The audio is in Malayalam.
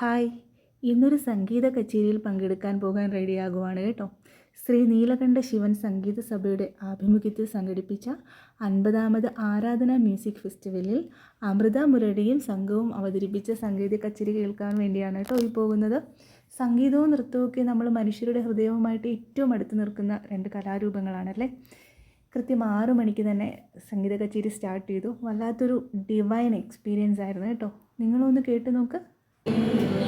ഹായ്. ഇന്നൊരു സംഗീത കച്ചേരിയിൽ പങ്കെടുക്കാൻ പോകാൻ റെഡിയാകുവാണ് കേട്ടോ. ശ്രീ നീലകണ്ഠ ശിവൻ സംഗീത സഭയുടെ ആഭിമുഖ്യത്തിൽ സംഘടിപ്പിച്ച അൻപതാമത് ആരാധന മ്യൂസിക് ഫെസ്റ്റിവലിൽ അമൃത മുരടിയും സംഘവും അവതരിപ്പിച്ച സംഗീത കച്ചേരി കേൾക്കാൻ വേണ്ടിയാണ് കേട്ടോ ഈ പോകുന്നത്. സംഗീതവും നൃത്തവും നമ്മൾ മനുഷ്യരുടെ ഹൃദയവുമായിട്ട് ഏറ്റവും അടുത്ത് നിൽക്കുന്ന രണ്ട് കലാരൂപങ്ങളാണല്ലേ കൃത്യം ആറു മണിക്ക് തന്നെ സംഗീത കച്ചേരി സ്റ്റാർട്ട് ചെയ്തു. വല്ലാത്തൊരു ഡിവൈൻ എക്സ്പീരിയൻസ് ആയിരുന്നു കേട്ടോ. നിങ്ങളൊന്ന് കേട്ട് നോക്ക്. Yeah.